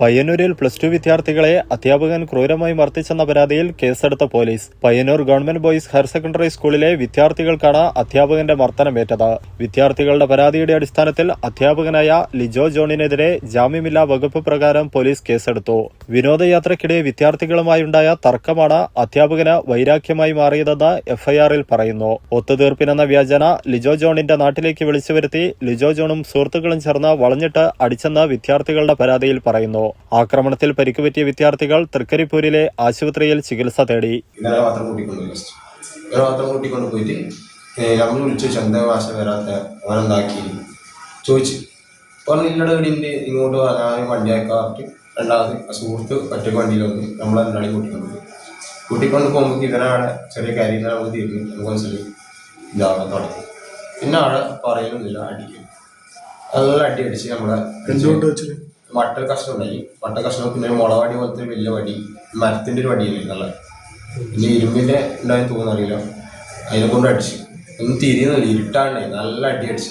പയ്യന്നൂരിൽ plus two വിദ്യാർത്ഥികളെ അധ്യാപകൻ ക്രൂരമായി മർദ്ദിച്ചെന്ന പരാതിയിൽ കേസെടുത്ത police. Payyanur government boys higher secondary സ്കൂളിലെ വിദ്യാർത്ഥികൾക്കാണ് അധ്യാപകന്റെ മർദ്ദനമേറ്റത്. വിദ്യാർത്ഥികളുടെ പരാതിയുടെ അടിസ്ഥാനത്തിൽ അധ്യാപകനായ ലിജോ ജോണിനെതിരെ ജാമ്യമില്ലാ വകുപ്പ് പ്രകാരം പോലീസ് കേസെടുത്തു. വിനോദയാത്രയ്ക്കിടെ വിദ്യാർത്ഥികളുമായുണ്ടായ തർക്കമാണ് അധ്യാപകന് വൈരാഗ്യമായി മാറിയതെന്ന് എഫ്ഐആറിൽ പറയുന്നു. ഒത്തുതീർപ്പിനെന്ന വ്യാജന ലിജോ ജോണിന്റെ നാട്ടിലേക്ക് വിളിച്ചു ലിജോ ജോണും സുഹൃത്തുക്കളും ചേർന്ന് വളഞ്ഞിട്ട് അടിച്ചെന്ന് വിദ്യാർത്ഥികളുടെ പരാതിയിൽ പറയുന്നു. ആക്രമണത്തിൽ പരിക്കുപറ്റിയ വിദ്യാർത്ഥികൾ തൃക്കരിപ്പൂരിലെ ആശുപത്രിയിൽ ചികിത്സ തേടി. ഇന്നലെ മാത്രം കൂട്ടിക്കൊണ്ട് ഫസ്റ്റ് ഇന്നലെ മാത്രം കൂട്ടിക്കൊണ്ട് പോയിട്ട് നമ്മൾ വിളിച്ചു ഭാഷ വരാത്ത അങ്ങനെ എന്താക്കി ചോദിച്ചു ഇവിടെ ഇങ്ങോട്ട് ഞാൻ വണ്ടി അയക്കാറ് രണ്ടാമത് സുഹൃത്ത് ഒറ്റ വണ്ടിയിൽ വന്ന് നമ്മൾ രണ്ടാളി കൂട്ടിക്കൊണ്ട് പോയി. കൂട്ടിക്കൊണ്ട് പോകുമ്പോൾ ഇവനാടെ ചെറിയ കാര്യങ്ങൾ നമുക്ക് തീർന്നു. നമുക്ക് മനസ്സിലായി. ഇതാകാൻ തുടങ്ങി പിന്നെ ആടെ പറയുന്നില്ല അടിക്കും. അതുപോലെ അടി അടിച്ച് നമ്മളെ എന്തുകൊണ്ട് മട്ട കഷ്ണം ഉണ്ടായി മട്ട കഷ്ണം പിന്നെ ഒരു മുളവടി പോലത്തെ വലിയ വടി മരത്തിന്റെ ഒരു വടിയല്ലേ നല്ല പിന്നെ ഇരുമ്പിന്റെ ഉണ്ടായി തോന്നുന്നറിയില്ല അതിനെ കൊണ്ട് അടിച്ചു. ഒന്നും തിരിയുന്നില്ല. ഇരുട്ടാണ്ടേ നല്ല അടി അടിച്ചു